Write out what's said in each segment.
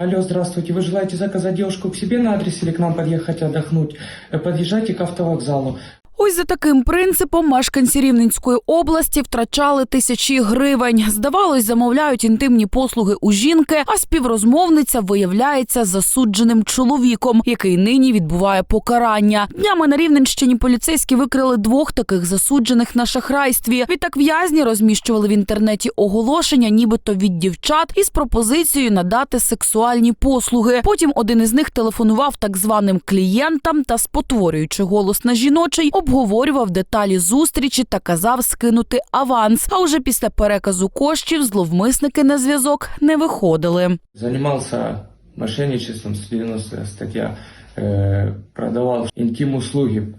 Алло, здравствуйте. Вы желаете заказать девушку к себе на адрес или к нам подъехать отдохнуть? Э, Подъезжайте к автовокзалу. Ось за таким принципом мешканці Рівненської області втрачали тисячі гривень. Здавалось, замовляють інтимні послуги у жінки, а співрозмовниця виявляється засудженим чоловіком, який нині відбуває покарання. Днями на Рівненщині поліцейські викрили двох таких засуджених на шахрайстві. Відтак в'язні розміщували в інтернеті оголошення, нібито від дівчат, із пропозицією надати сексуальні послуги. Потім один із них телефонував так званим клієнтам та, спотворюючи голос на жіночий, обговорював деталі зустрічі та казав скинути аванс. А уже після переказу коштів зловмисники на зв'язок не виходили. Занимался мошенничеством, 90 статья. Э, Продавал интим-услуги.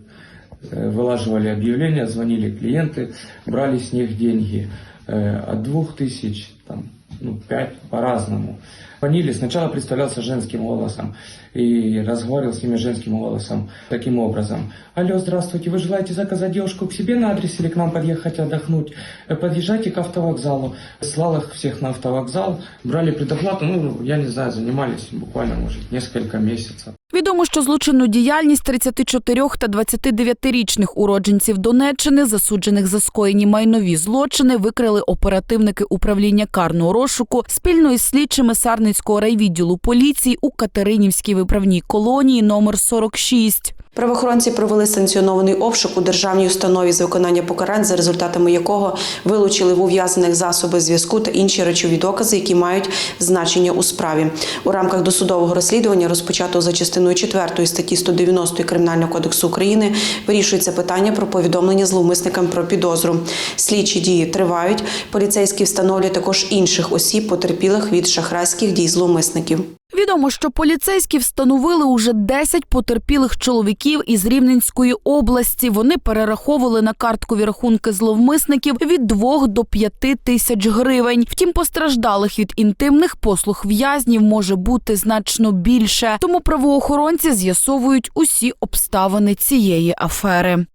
Э, Вылаживали объявления, звонили клиенты, брали с них деньги. Э, От двух тысяч, там, ну, пять по-разному. Звонили, сначала представлялся женским голосом и разговаривал с ними женским голосом таким образом. Алло, здравствуйте, вы желаете заказать девушку к себе на адрес или к нам подъехать отдохнуть? Э, Подъезжайте к автовокзалу. Слал их всех на автовокзал, брали предоплату, ну, я не знаю, занимались буквально, может, несколько месяцев. Відомо, що злочинну діяльність 34 та 29-річних уродженців Донеччини, засуджених за скоєні майнові злочини, викрили оперативники управління карного розшуку спільно із слідчими Сарницького райвідділу поліції у Катеринівській виправній колонії номер 46. Правоохоронці провели санкціонований обшук у державній установі з виконання покарань, за результатами якого вилучили в ув'язаних засоби зв'язку та інші речові докази, які мають значення у справі. У рамках досудового розслідування, розпочатого за частиною 4 статті 190 Кримінального кодексу України, вирішується питання про повідомлення зловмисникам про підозру. Слідчі дії тривають. Поліцейські встановлюють також інших осіб, потерпілих від шахрайських дій зловмисників. Відомо, що поліцейські встановили уже 10 потерпілих чоловіків із Рівненської області. Вони перераховували на карткові рахунки зловмисників від 2 до 5 тисяч гривень. Втім, постраждалих від інтимних послуг в'язнів може бути значно більше. Тому правоохоронці з'ясовують усі обставини цієї афери.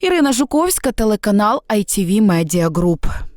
Ірина Жуковська, телеканал ITV Media Group.